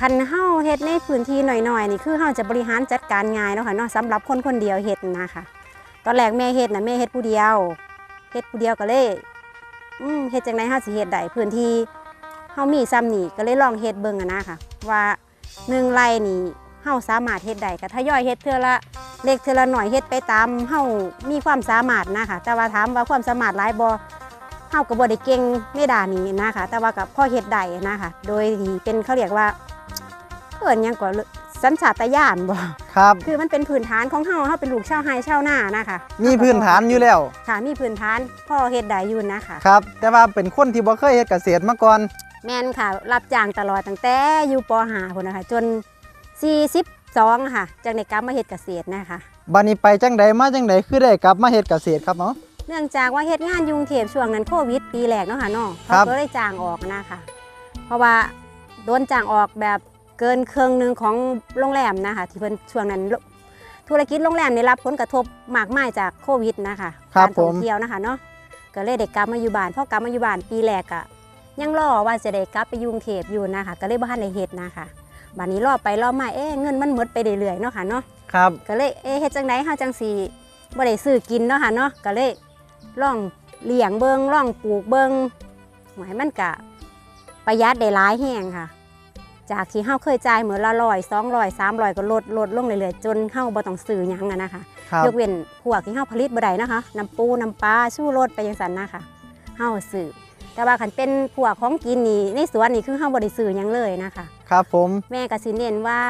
คันเฮาเฮ็ดในพื้นที่หน่อยๆนี่คือเฮาจะบริหารจัดการง่ายเนาะค่ะเนาะสำหรับคนคนเดียวเฮ็ดนะคะตอนแรกแม่เฮ็ดน่ะแม่เฮ็ดผู้เดียวเฮ็ดผู้เดียวก็เลยอืมเฮ็ดจังไดเฮาสิเฮ็ดได้พื้นที่เฮามีซ้ำนี่ก็เลยลองเฮ็ดเบิ่งอะนะค่ะ ว่าหนึ่งไร่นี่เฮาสามารถเฮ็ดได้ก็ทยอยเฮ็ดเทื่อละเล็กเทื่อละหน่อยเฮ็ดไปตามเฮามีความสามารถนะคะแต่ว่าถามว่าความสามารถหลายบ่ เฮาก็บ่ได้เก่งในด้านนี้นะคะ แต่ว่าก็พอเฮ็ดได้นะคะ โดยที่เป็นเขาเรียกว่าเอิ้นหยังก็สัญชาตญาณบ่ครับ คือมันเป็นพื้นฐานของเฮาเฮาเป็นลูกชาวไร่ชาวนานะคะมีพื้นฐานอยู่แล้วค่ะมีพื้นฐานพ่อเฮ็ดได้อยู่นะคะ ครับ แต่ว่าเป็นคนที่บ่เคยเฮ็ดเกษตรมาก่อน แม่นค่ะ รับจ้างตลอดตั้งแต่อยู่ป .5 พุ่นนะคะจน 42 ค่ะจังได้กลับมาเฮ็ดเกษตรนะคะ บัดนี้ไปจังใดมาจังใดคือได้กลับมาเฮ็ดเกษตรครับเนาะ เนื่องจากว่าเฮ็ดงานอยุงเทพช่วงนั้นโควิด ปีแรกเนาะค่ะเนาะครัเขาบก็เลยจ้างออกนะคะเพราะว่าโดนจ้างออกแบบเกินครึ่งหนึ่งของโรงแรมนะคะที่เพิ่นช่วงนั้นธุรกิจโรงแรมได้รับผลกระทบมากมายจากโควิดนะคะครับการท่องผมเที่ยวนะคะเนาะก็เลยได้กลับมาอยู่บ้านพอกลับมาอยู่บ้านปีแรกอะยังรอว่าจะได้กลับไปอยุงเทพอยู่นะคะ ก็เลยบ่ทันได้เฮ็ดนะคะบัดนี้รอไปรอมาเอ๊ะเงินมันหมดไปเรื่อยๆเนาะค่ะเนาะครับก็เลยเอ๊ะเฮ็ดจังไดเฮาจังสิบ่ได้ซื้อกินเนาะค่ะเนาะก็เลย ลองเลี้ยงเบิงลองปลูกเบิงหมายมันก็ประหยัดได้หลายแฮงค่ะ จากที่เฮาเคยจ่ายมื้อละร้อยสองร้อยสามร้อยก็ลดลดลงเรื่อยๆจนเฮาบ่ต้องซื้อหยังอะนะคะ ครับยกเว้นพวกที่เฮาผลิตบ่ได้นะคะน้ำปูน้ำปลาชูรสไปจังซั่นนะคะเฮาซื้อแต่ว่าคันเป็นพวกของกินนี่ในสวนนี่คือเฮาบ่ได้ซื้อหยังเลยนะคะ ครับผมแม่ก็สิเน้นว่า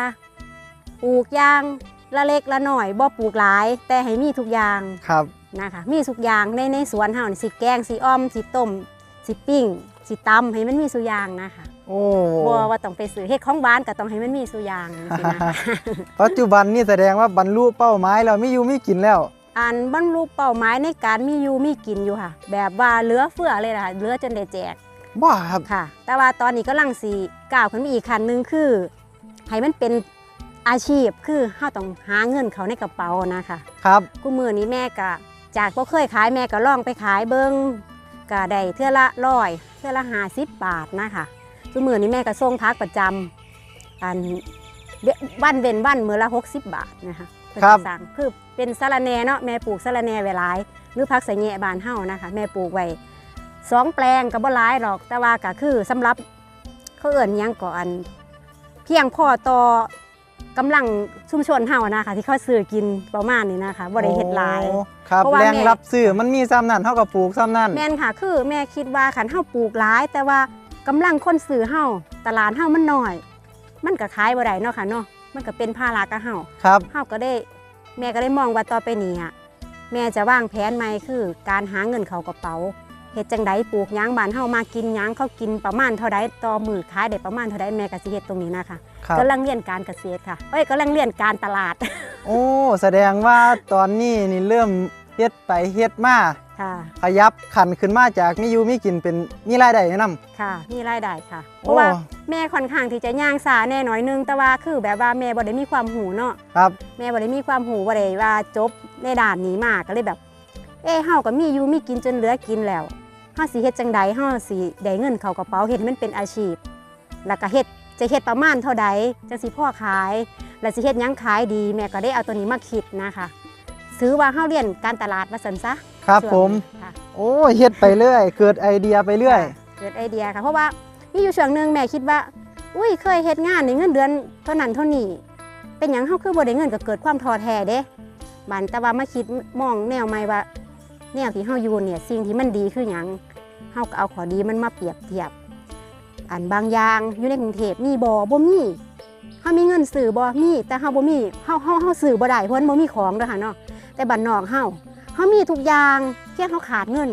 ปลูกอย่างละเล็กละหน่อยบ่ปลูกหลาย แต่ให้มีทุกอย่าง ครับ นะคะมีทุกอย่างในในสวนเฮานี่สิแกงสิอ้อมสิต้มสิปิ้งสิตำให้มันมีสุกอย่างนะคะโอ้บ่ว่าต้องไปซื้อเฮ็ดของหวานก็ต้องให้มันมีสุกอย่างสินะคะปัจจุบันนี่แสดงว่าบรรลุเป้าหมายแล้วมีอยู่มีกินแล้วอันบรรลุเป้าหมายในการมีอยู่มีกินอยู่ค่ะ แบบว่าเหลือเฟือเลยล่ะเหลือจนได้แจกบ้าครับค่ะ แต่ว่าตอนนี้ก็ลังสีก้าวขึ้นมาอีกขั้นหนึ่งคือให้มันเป็นอาชีพคือเฮาต้องหาเงินเขาในกระเป๋านะคะ ครับกูมือนี้แม่ก็ จากบ่เคยขายแม่ก็ลองไปขายเบิงก็ได้เทื่อละร้อยเทื่อละห้าสิบบาทนะคะกูมือนี้แม่ก็ส่งพักประจำอันเดือนวันเว้นวันมือละ60บาทนะคะเพิ่นก็สั่งคือเป็นสะระแหน่เนาะแม่ปลูกสะระแหน่ไว้หลาย หรือพักใส่แหน่บานเฮานะคะ แม่ปลูกไว้สองแปลงก็บ่หลายหรอกแต่ว่าก็คือสำหรับเขาเอิ่นหยังก่อนเพียงพอต่อ กำลังชุมชนเฮานะคะที่เขาซื้อกินประมาณนี้นะคะบ่ได้เฮ็ดหลาย โอ้ครับเพราะว่าแรงแม่รับซื้อมันมีซ้ำนั่นเท่ากับปลูกซ้ำนั่น แม่นค่ะคือแม่คิดว่าขันเฮาปลูกหลาย แต่ว่ากำลังคนซื้อเฮาตลาดเฮามันน้อย มันก็ขายบ่ได้เนาะค่ะเนาะมันก็เป็นภาระกับเฮา ครับ เฮาก็ได้แม่ก็ได้มองว่าต่อไปนี้อะแม่จะวางแผนใหม่คือการหาเงินเข้ากระเป๋า เฮ็ดจังไดปลูกหยางบ้านเฮามากินหยางเขากินประมาณเท่าใดต่อมือขายได้ประมาณเท่าใดแม่ก็สิเฮ็ดตรงนี้นะคะครับกำลังเรียนการเกษตรค่ะเอ้ยกำลังเรียนการตลาด โอ้แสดงว่าตอนนี้นี่เริ่มเฮ็ดไปเฮ็ดมาค่ะ ขยับขันขึ้นมาจากมีอยู่มีกินเป็นมีรายได้แนะนำ ค่ะ มีรายได้ค่ะ เพโอ้ราะว่า แม่ค่อนข้างที่จะย่างสาแน่หน่อยนึง แต่ว่าคือแบบว่าแม่บ่ได้มีความหูเนาะ ครับ แม่บ่ได้มีความหูบ่ได้ว่าจบในด้านนี้มากก็เลยแบบเอ้เฮาก็มีอยู่มีกินจนเหลือกินแล้วเฮาสิเฮ็ดจังใดเฮาสิได้เงินเข้ากระเป๋าเฮ็ดให้มันเป็นอาชีพ แล้วก็เฮ็ดจะเฮ็ดประมาณเท่าใดจังสิพ่อขาย แล้วสิเฮ็ดหยังขายดีแม่ก็ได้เอาตัวนี้มาคิดนะคะซื้อว่าเฮาเรียนการตลาดมาซั่นซะครับส่วนผมค่ะโอ้เฮ็ดไปเรื่อย เกิดไอเดียไปเรื่อย เกิดไอเดียค่ะเพราะว่ามีอยู่ช่วงหนึ่งแม่คิดว่า อุ้ยเคยเฮ็ดงานในเงินเดือนเท่านั้นเท่านี้เป็นหยังเฮาคือบ่ได้เงินก็เกิดความท้อแท้เด้บันแต่ว่ามาคิดมองแนวใหม่ว่า แนวที่เฮาอยู่เนี่ยสิ่งที่มันดีคือหยังเฮาก็เอาข้อดีมันมาเปรียบเทียบ อันบางอย่างอยู่ในกรุงเทพมีบ่บ่มีเฮามีเงินซื้อบ่มีแต่เฮาบ่มีเฮาเฮาเฮาซื้อบ่ได้เพราะมันบ่มีของเด้อค่ะเนาะแต่บ้านนอกเฮาเฮามีทุกอย่างเพียงเฮาขาดเงิน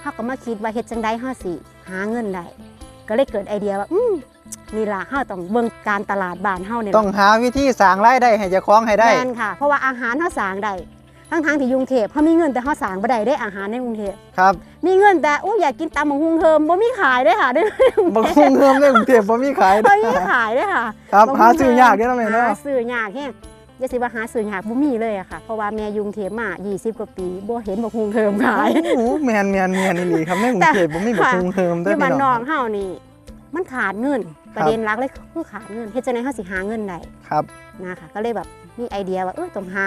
เขาก็มาคิดว่าเฮ็ดจังไดเฮาสิหาเงินได้ก็เลยเกิดไอเดียว่าอืมนี่ล่ะเฮาต้องเบิ่งการตลาดบ้านเฮาเนี่ยต้องหาวิธีสร้างรายได้ให้เจ้าของให้ได้แม่นค่ะ เพราะว่าอาหารเฮาสร้างได้ ทั้งทางๆที่กรุงเทพเฮามีเงินแต่เฮาสร้างบ่ได้ได้อาหารในกรุงเทพครับ มีเงินแต่อู้อยากกินตำบักหุ่งเฮิมบ่มีขายเด้อค่ะได้บางคงเงิมในกรุงเทพบ่มีขายบ่มีขายเด้อค่ะ ครับบักหาหุ่งซื้อยากเด้อเนาะแม่เนาะหาซื้อยากแฮงอย่าสิว่าหาซื้อยากบ่มีเลยอะค่ะ เพราะว่าแม่อยกรุงเทพมา20กว่าปีบ่เห็นบักหุ่งเฮิมขายโอ้โหแมนแมนแมนนี่หลีครับในกรุงเทพบ่มีบ่คงเฮิมอเด้อยู่บ้านพี่นน้อองกเฮานี่มันขาดเงินคประเด็นหลักเลยคือขาดเงินเฮ็ดจังได๋เฮาสิหาเงินได้ครับนะคะก็เลยแบบมีไอเดียว่าเออต้องหา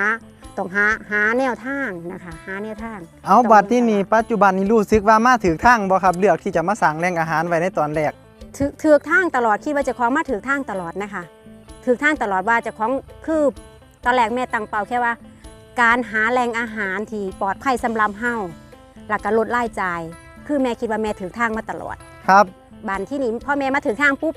ต้องหาหาแนวทางนะคะหาแนวทางเอาต้องบัดที่นี่ปัจจุบันนี้รู้สึกว่ามาถึงทางบ่ครับเลือกที่จะมาสั่งแรงอาหารไว้ในตอนแรกถือถือทางตลอดคิดว่าเจะคล้าของมาถือทางตลอดนะคะถือทางตลอดว่าเจะคล้าของคือตอนแรกแม่ตั้งเป้าแค่ว่า การหาแหล่งอาหารที่ปลอดภัยสำหรับเฮาหลักการลดรายจ่าย คือแม่คิดว่าแม่ถือทางมาตลอดครับบันที่นี่พ่อแม่มาถือทางปุ๊บ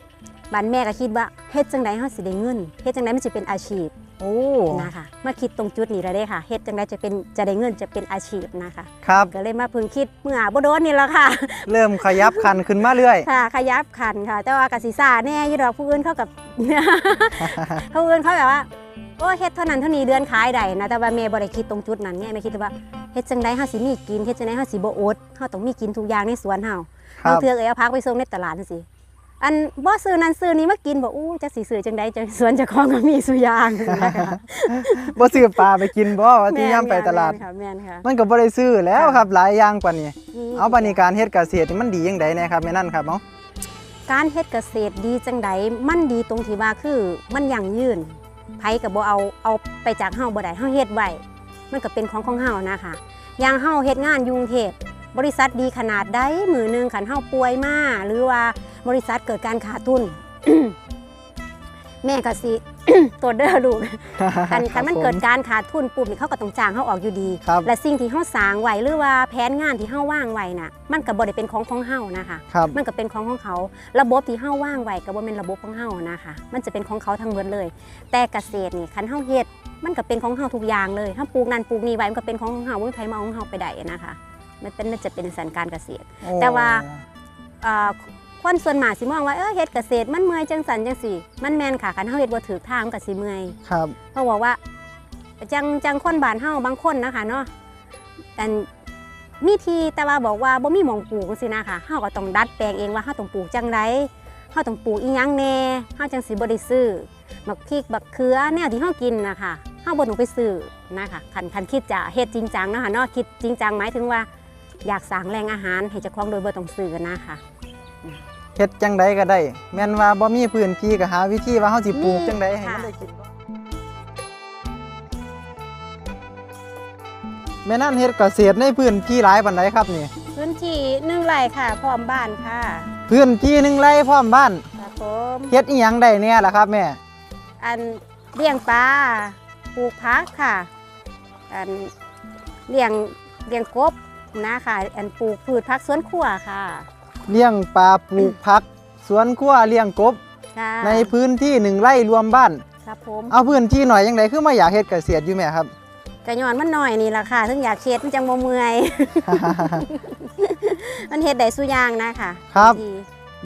บันแม่ก็คิดว่าเฮ็ดจังไดเฮาสิได้เงินเฮ็ดจังไดมันสิเป็นอาชีพ โอ้นะคะมาคิดตรงจุดนี้แล้วเด้ค่ะเฮ็ดจังไดจะเป็นจะได้เงินจะเป็นอาชีพนะคะครับก็เลยมาเพึ่งคิดเมื่อบ่โดนนี่แหละค่ะ เริ่มขยับคันขึ้นมาเรื่อยค่ะ ขยับขันค่ะ แต่ว่ากสิซาแน่อยี่ดอกผู้อื่นเขากับผู้อื่นเขาแบบว่าโอ้เฮ็ดเท่านั้นเท่านี้เดือนขายได้นะแต่ว่าแม่บ่ได้คิดตรงจุดนั้นเนี่ยแม่คิดว่าเฮ็ดจังไดเฮาสิมีกินเฮ็ดจังไดเฮาสิบ่อดเฮาต้องมีกินทุกอย่างในสวนเฮาครับางบเทื่อเอ้ยเอาพักไปส่งในตลาดจังซี่ อันบ่ซื้อนั้นซื้อนี้มากินบ่อู้จักสิซื้อจังไดจังสวนเจ้าของก็มีสุอย่างนะคะบ่ซื้อปลาไปกินบ่ว่าที่ย่ำไปตลาดแม่นค่ะแม่นค่ะมันก็บ่ได้ซื้อแล้วค่ะครับหลายอย่างกว่านี้มีเอาบริการเฮ็ดเกษตรนี่มันดียังไงนะครับแม่นั่นครับเนาะการเฮ็ดเกษตรดีจังใดมันดีตรงที่ว่าคือมันยั่งยืนไผก็บ่เอาเอาไปจากเฮาบ่ได้เฮาเฮ็ดไว้มันก็เป็นของของเฮานะคะอย่างเฮาเฮ็ดงานอยกรุงเทพบริษัทดีขนาดใดมือหนึงคันเฮาป่วยมาหรือว่า บริษัทเกิดการขาดทุน แม่ก็สิตัวเด้อลูกคันคันมันเกิดการขาดทุนปุ๊บนี่เขาก็ต้องจ้างเฮาออกอยู่ดีครับและสิ่งที่เฮาสร้างไว้หรือว่าแผนงานที่เฮาว่างไว้น่ะ มันก็บ่ได้เป็นของของเฮานะคะครับมันก็เป็นของของเขา ระบบที่เฮาว่างไว้ก็บ่แม่นระบบของเฮานะคะ มันจะเป็นของเขาทั้งหมดเลย แต่เกษตรนี่คันเฮาเฮ็ดมันก็เป็นของเฮาทุกอย่างเลยถ้าปลูกนั่นปลูกนี่ไว้มันก็เป็นของของเฮาบ่มีไผมาเอาของเฮาไปได้นะคะ มันเป็นมันจะเป็นสันการเกษตรโอ้แต่ว่าเอ่อ คนส่วนมากสิมองว่าเออเฮ็ดเกษตรมันเมื่อยจังสันจังสี่ มันแม่นค่ะคันเฮาเฮ็ดบ่ถูกทางมันก็สิเมื่อยครับเขาบอกว่าจังจังคนบ้านเฮาบางคนนะคะเนาะแต่มีทีแต่ว่าบอกว่าบ่มีหมองปลูกสินะคะเฮาก็ต้องดัดแปลงเองว่าเฮาต้องปลูกจังไดเฮาต้องปลูกอีหยังแหน่เฮาจังสิบ่ได้ซื้อบักพริกบักเขือแนวที่เฮากินนะคะเฮาบ่ต้องไปซื้อนะคะคันคันคิดจะเฮ็ดจริงจังนะคะเนาะคิดจริงจังหมายถึงว่าอยากสร้างแหล่งอาหารให้เจ้าของโดยบ่ต้องซื้อนะคะ เฮ็ดจังไดก็ได้ แม่นว่าบ่มีพื้นที่ก็หาวิธีว่าเฮาสิปลูกมีจังไดให้ค่ะมันได้กินก่อนแม่นั่นเฮ็ดเกษตรในพื้นที่หลายปานใดครับนี่ พื้นที่หนึ่งไร่ค่ะ พร้อมบ้านค่ะ พื้นที่หนึงไร่พร้อมบ้านครับผมเฮ็ดอีหยังได้แน่ล่ะครับแม่ อันเลี้ยงปลาปลูกพักค่ะ อันเลี้ยงเลี้ยงกบนะคะอันปลูกพืชพักสวนครัวค่ะ เลี้ยงปลาปลูกผัก สวนครัวเลี้ยงกบ ค่ะในพื้นที่หนึ่งไร่รวมบ้าน ครับผมเอาพื้นที่หน่อยยังไงคือมาอยากเฮ็ดเกษตรอยู่แม่ครับ กระยอนมันหน่อยนี่ล่ะค่ะถึงอยากเฮ็ดมันจังบ่เมื่อย มันเฮ็ดได้สุอย่างนะคะครับ ดี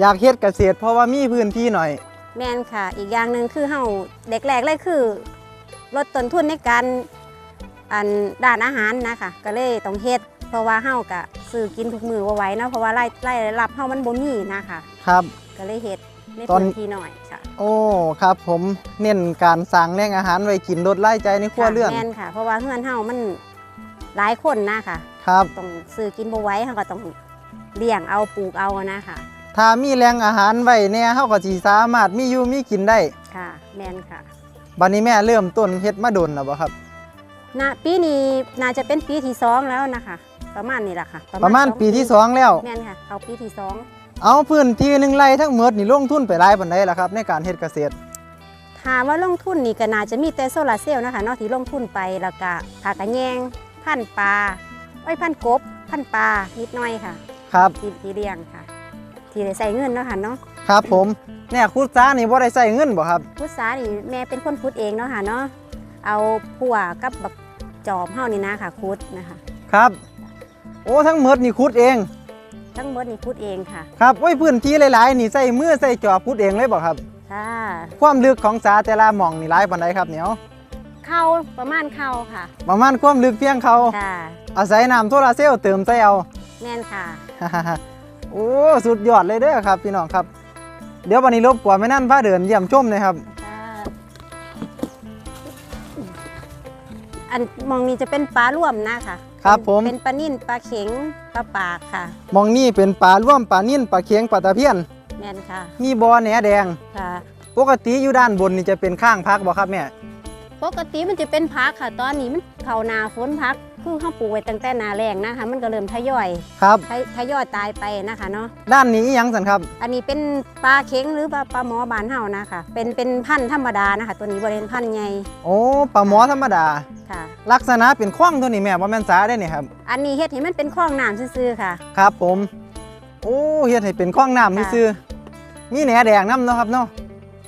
อยากเฮ็ดเกษตรเพราะว่ามีพื้นที่หน่อย แม่นค่ะ อีกอย่างหนึ่งคือเฮาเด็กแรกเลยคือลดต้นทุนในการอันด้านอาหารนะคะก็เลยต้องเฮ็ด เพราะว่าเฮากะซื้อกินทุกมื้อบ่ไหวเนาะเพราะว่าไร่ไร่รับเฮามันบ่มีนะคะครับ ก็เลยเฮ็ดในตอน พื้นที่หน่อยค่ะโอ้ครับผมเน้นการสั่งแหล่งอาหารไว้กินลดรายจ่ายในครัวเรือนแม่นค่ะ เพราะว่าเฮือนเฮามันหลายคนนะคะครับ ต้องซื้อกินบ่ไหว้เฮาก็ต้องเลี้ยงเอาปลูกเอานะคะถ้ามีแหล่งอาหารไว้แน่เฮาก็สิสามารถมีอยู่มีกินได้ค่ะ แม่นค่ะ บัดนี้แม่เริ่มต้นเฮ็ดมาดนแล้วบ่ครับณปีนี้น่าจะเป็นปีที่สองแล้วนะคะ ประมาณนี้แหละค่ะประมาณสองปีที่สองแล้วแม่นค่ะเอาปีที่สองเอาพื้นที่หนึ่งไร่ทั้งหมดนี่ลงทุนไปหลายปานใดล่ะครับ ในการเฮ็ดเกษตรถามว่าลงทุนนี่ก็น่าจะมีแต่โซลาร์เซลล์นะคะเนอกที่ลงทุนไปแล้วก็ผากระแยงพันธุ์ปลาไอ้ยพันธุ์กบ พันธุ์ปลานิดหน่อยค่ะ ครับที่ที่เลี้ยงค่ะ ที่ได้ใส่เงินเนาะค่ะเนาะครับผมเนี่ยคุดซ่านี่บ่ได้ใช้เงินบ่ครับพุทธานี่แม่เป็นคนพุดเองเนาะค่ะเนาะเอาผัวกับบักจอบเฮานี่นะค่ะคุดนะคะ ครับโอ้ทั้งหมดนี่คุดเอง ทั้งหมดนี่พุดเองค่ะ ครับโอ้ยพื้นที่หลายๆนี่ใส่มือใส่จอบคุดเองเลยบ่ครับค่ะความลึกของสาแต่ละหม่องนี่หลายปานใดครับเหนียวเข้าประมาณเข้าค่ะ ประมาณความลึกเพียงเขาค่ะอาศัยน้ำโซลาร์เซลล์เติมใส่เอาแม่นค่ะโอ้สุดยอดเลยเด้อครับพี่น้องครับ เดี๋ยววันนี้รบกวนไม่นั่นพาเดินเยี่ยมชมเลยครับค่ะอันมองนี้จะเป็นปลาร่วมนะค่ะ ครับผม เป็นปลานิ่นปลาเข็งปลาปากค่ะหมองนี่เป็นปลาร่วมปลานิ่นปลาเคียงปลาตะเพียน แม่นค่ะ มีบ่อแหนแดง ค่ะ ปกติอยู่ด้านบนนี่จะเป็นข้างพักบ่ครับแม่ ปกติมันจะเป็นพักค่ะ ตอนนี้มันเข้าหนาฝนพัก คือเขาปลูกไว้ตั้งแต่หนาแรงนะคะ มันก็เริ่มทยอยครับทยทยอยตายไปนะคะเนาะ ด้านนี้อิหยังสันครับ อันนี้เป็นปลาเค็งหรือปลาปลาหมอบานเฮานะคะ เป็นเป็นพันธุ์ธรรมดานะคะ ตัวนี้บริเวณพันธุ์ใหญ่ โอ้ ปลาหมอธรรมดา ค่ะ ลักษณะเป็นคว้างตัวนี้แม่บ่แม่นสาได้นี่ครับ อันนี้เฮ็ดให้มันเป็นคลองน้ำซื่อๆค่ะ ครับผม โอ้เฮ็ดให้เป็นคว้างน้ำค่ะซื่อๆมีแหนแดงน้ำเนาะครับเนาะ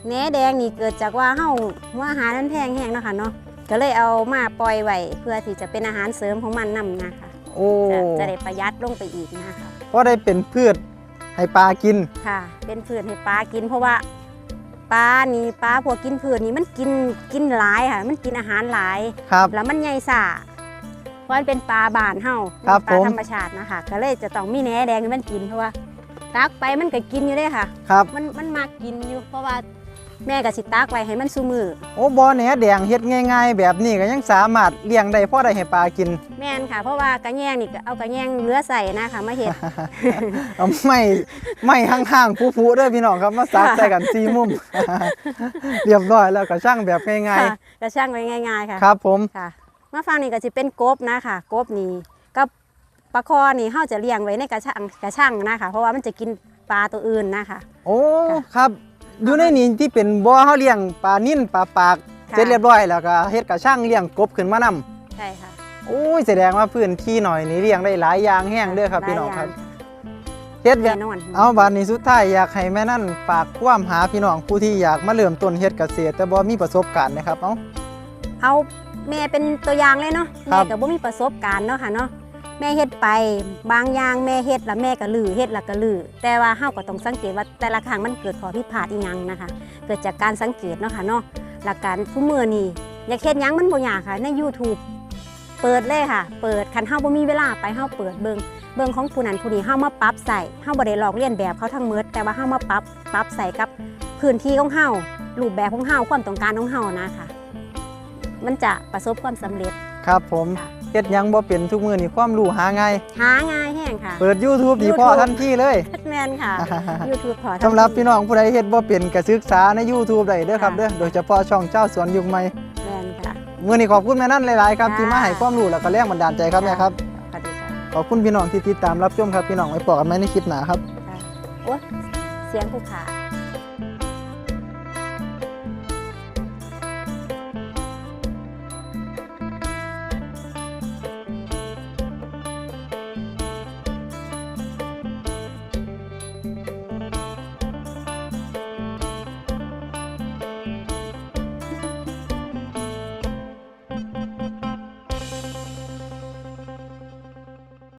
แหนแดงนี่เกิดจากว่าเฮาว่าอาหารมันแพงแห้งเนาะค่ะเนาะก็เลยเอามาปล่อยไว้เพื่อที่จะเป็นอาหารเสริมของมันนำนะคะโอ้จะจะได้ประหยัดลงไปอีกนะคะก็ได้เป็นพืชให้ปลากินค่ะ เป็นพืชให้ปลากินเพราะว่า ปลานี่ปลาพวกกินพืชนี่มันกินกินหลายค่ะ มันกินอาหารหลาย ครับ แล้วมันใหญ่ซ่าเพราะมันเป็นปลาบานเฮาครับปลาผม ธรรมชาตินะคะก็เลยจะต้องมีแหนแดงให้มันกินเพราะว่าตักไปมันก็กินอยู่เด้ค่ะ ครับ มันมันมากกินอยู่เพราะว่า แม่ก็สิตักไว้ให้มันซุมือโอ้บ่อแหนแดงเฮ็ดง่าย ๆ แบบนี้ก็ยังสามารถเลี้ยงได้พอได้ให้ปลากิน แม่นค่ะ เพราะว่ากระแยงนี่ก็เอากระแยงเหลือใส่นะคะมาเห็ด เอาไม่ไม่ห่างๆผู้ๆเด้อพี่น้องครับมาซักค่ะใส่กันสี่มุม เรียบร้อยแล้วก็ช่างแบบง่ายค่ะกระช่างไว้ง่ายๆค่ะๆ ครับผม ค่ะมาฟังนี่ก็จะเป็นกบนะคะกบนี่กับปลาคอนี่เขาจะเลี้ยงไว้ในกระช่างกระช่างนะคะ เพราะว่ามันจะกินปลาตัวอื่นนะคะ โอ้ค่ะครับ อยู่ในนี้ที่เป็นบ่อเฮาเลี้ยงปลานิ่นปลาปากค่ะเสร็จเรียบร้อยแล้วก็เฮ็ดกระช่างเลี้ยงกบขึ้นมานํใช่ค่ะโอ้ยแสดงว่าพื้นที่หน่อยนี่เลี้ยงได้หลายอย่างแห้งเด้อครับพี่น้องครับเฮ็ดแบแน่บนอนเอาบาดนี้สุดท้ายอยากให้แม่นั่นฝากความหาพี่น้องผู้ที่อยากมาเริ่มต้นเฮ็ดเกษตร แต่บ่มีประสบการณ์นะครับเอ้าเอาแม่เป็นตัวอย่างเลยเนาะครัแม่บกับบ่มีประสบการณ์เนาะค่ะเนาะ แม่เฮ็ดไป บางอย่างแม่เฮ็ดแล้วแม่ก็ลือเฮ็ดแล้วก็ลือแต่ว่าเฮาก็ต้องสังเกตว่าแต่ละครั้งมันเกิดข้อผิดพลาดอีหยังนะคะ เกิดจากการสังเกตเนาะค่ะเนาะหลักการผู้มือนี่อยากเฮ็ดหยังมันบ่ยากค่ะใน YouTube เปิดเลยค่ะ เปิดคันเฮาบ่มีเวลาไปเฮาเปิดเบิ่งเบิ่งของผู้นั้นผู้นี้เฮามาปรับใส่เฮาบ่ได้ลอกเลียนแบบเขาทั้งหมดแต่ว่าเฮามาปรับปรับใส่กับพื้นที่ของเฮารูปแบบของเฮาความต้องการของเฮานะคะมันจะประสบความสำเร็จครับผมค่ะ เฮ็ดหยังบ่เป็นทุกมื้อนี่ความรู้หาง่ายหาง่ายแห้งค่ะ เปิด YouTube ดีพอ YouTube ทันทีเลยแมนค่ะ YouTube พอทันสำหรับทีพี่น้องผู้ใดเฮ็ดบ่เป็นก็ศึกษาใน YouTube ได้เด้อครับค่ะ เด้อโดยเฉพาะช่องเจ้าสวนยุคใหม่แมนค่ะ มื้อนี้ขอบคุณแม่นั่นหลายๆครับค่ะ ที่มาให้ความรู้แล้วก็แรงบันดาลใจครับแม่ครับสวัสดีค่ะขอบคุณพี่น้องที่ติดตามรับชมครับพี่น้องไว้พบกันใหม่ในคลิปหน้าครับ โอ้เสียงผู้ขา